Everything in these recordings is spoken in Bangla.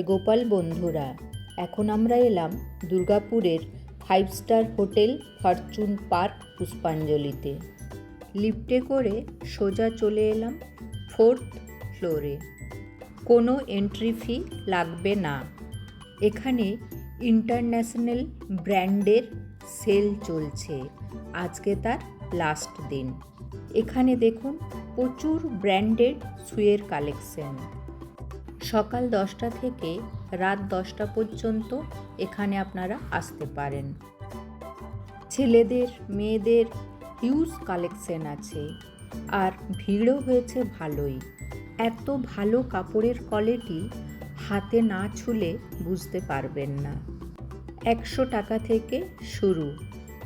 গোপাল বন্ধুরা, এখন আমরা এলাম দুর্গাপুরের five star hotel Fortune Park পুষ্পাঞ্জলিতে। লিফটে করে সোজা চলে এলাম ফোর্থ ফ্লোরে কোনো এন্ট্রি ফি লাগবে না। এখানে ইন্টারন্যাশনাল ব্র্যান্ডের সেল চলছে। আজকে তার লাস্ট দিন। এখানে দেখুন প্রচুর ব্র্যান্ডেড শুয়ের কালেকশন সকাল দশটা থেকে রাত দশটা পর্যন্ত এখানে আপনারা আসতে পারেন। ছেলেদের, মেয়েদের হিউজ কালেকশন আছে। আর ভিড়ও হয়েছে ভালোই। এত ভালো কাপড়ের কোয়ালিটি হাতে না ছুলে বুঝতে পারবেন না। একশো টাকা থেকে শুরু।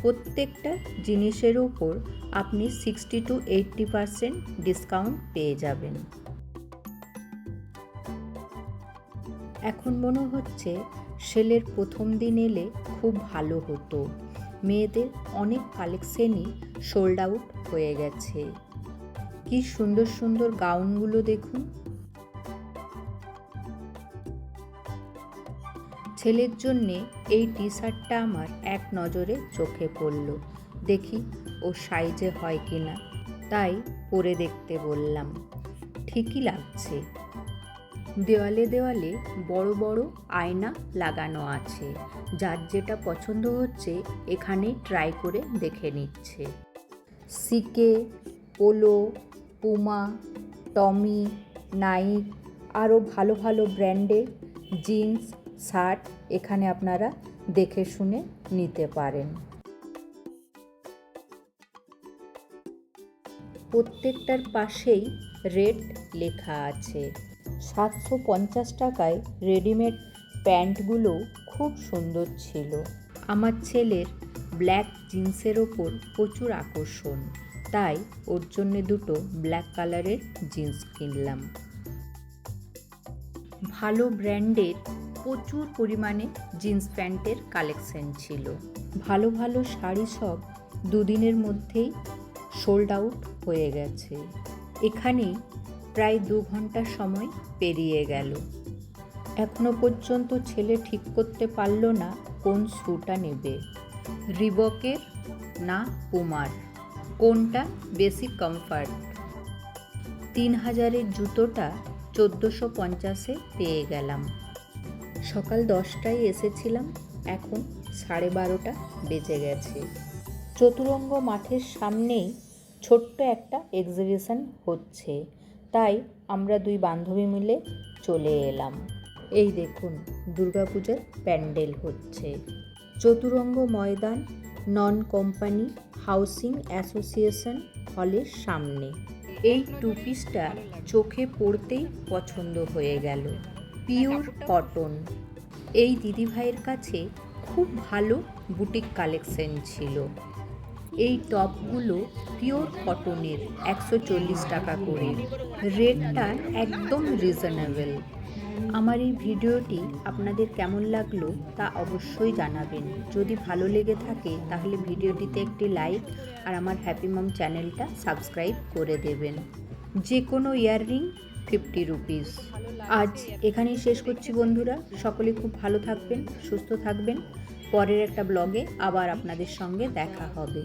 প্রত্যেকটা জিনিসের উপর আপনি sixty two eighty percent discount পেয়ে যাবেন। এখন মনে হচ্ছে সেলের প্রথম দিন এলে খুব ভালো হতো। মেয়েদের অনেক কালেকশনই সোল্ড আউট হয়ে গেছে। কি সুন্দর সুন্দর গাউনগুলো দেখুন। ছেলের জন্যে এই টি শার্টটা আমার এক নজরে চোখে পড়ল। দেখি ও সাইজে হয় কি না তাই পরে দেখতে বললাম, ঠিকই লাগছে। দেওয়ালে দেওয়ালে বড় বড় আয়না লাগানো আছে। যার যেটা পছন্দ হচ্ছে এখানে ট্রাই করে দেখে নিচ্ছে। CK, Polo, Puma, Tommy, Nike আরও ভালো ভালো ব্র্যান্ডের জিন্স, শার্ট এখানে আপনারা দেখে শুনে নিতে পারেন। প্রত্যেকটার পাশেই রেট লেখা আছে। সাতশো পঞ্চাশ টাকায় রেডিমেড প্যান্টগুলো খুব সুন্দর ছিল। আমার ছেলের ব্ল্যাক জিন্সের ওপর প্রচুর আকর্ষণ, তাই ওর জন্যে দুটো ব্ল্যাক কালারের জিন্স কিনলাম। ভালো ব্র্যান্ডের প্রচুর পরিমাণে জিন্স প্যান্টের কালেকশন ছিল। ভালো ভালো শাড়ি সব দুদিনের মধ্যেই সোল্ড আউট হয়ে গেছে। এখানেই প্রায় দু ঘণ্টা সময় পেরিয়ে গেল। এখনও পর্যন্ত ছেলে ঠিক করতে পারল না কোন শ্যুটা নেবে। রিবকের না পুমার কোনটা বেশি কমফর্ট তিন হাজারের জুতোটা চোদ্দোশো পঞ্চাশে পেয়ে গেলাম। সকাল দশটায় এসেছিলাম, এখন সাড়ে বারোটা বেজে গেছে। চতুরঙ্গ মাঠের সামনেই ছোট্ট একটা এক্সিবিশন হচ্ছে। তাই আমরা দুই বান্ধবী মিলে চলে এলাম। এই দেখুন, দুর্গাপূজার প্যান্ডেল হচ্ছে। Chaturanga Maidan, non company, housing association হলের সামনে। এই টু পিসটা চোখে পড়তেই পছন্দ হয়ে গেল। Pure cotton. এই দিদিভাইয়ের কাছে খুব ভালো বুটিক কালেকশন ছিল। এই টপগুলো পিওর কটনের একশো চল্লিশ টাকা করে। রেটটা একদম রিজনেবল। আমার এই ভিডিওটি আপনাদের কেমন লাগল তা অবশ্যই জানাবেন। যদি ভালো লেগে থাকে তাহলে ভিডিওটিতে একটি লাইক আর আমার হ্যাপি মম চ্যানেলটা সাবস্ক্রাইব করে দেবেন। যে কোনো ইয়াররিং ফিফটি রুপিস। আজ এখানেই শেষ করছি বন্ধুরা। সকলে খুব ভালো থাকবেন, সুস্থ থাকবেন। পরের একটা ব্লগে আবার আপনাদের সঙ্গে দেখা হবে।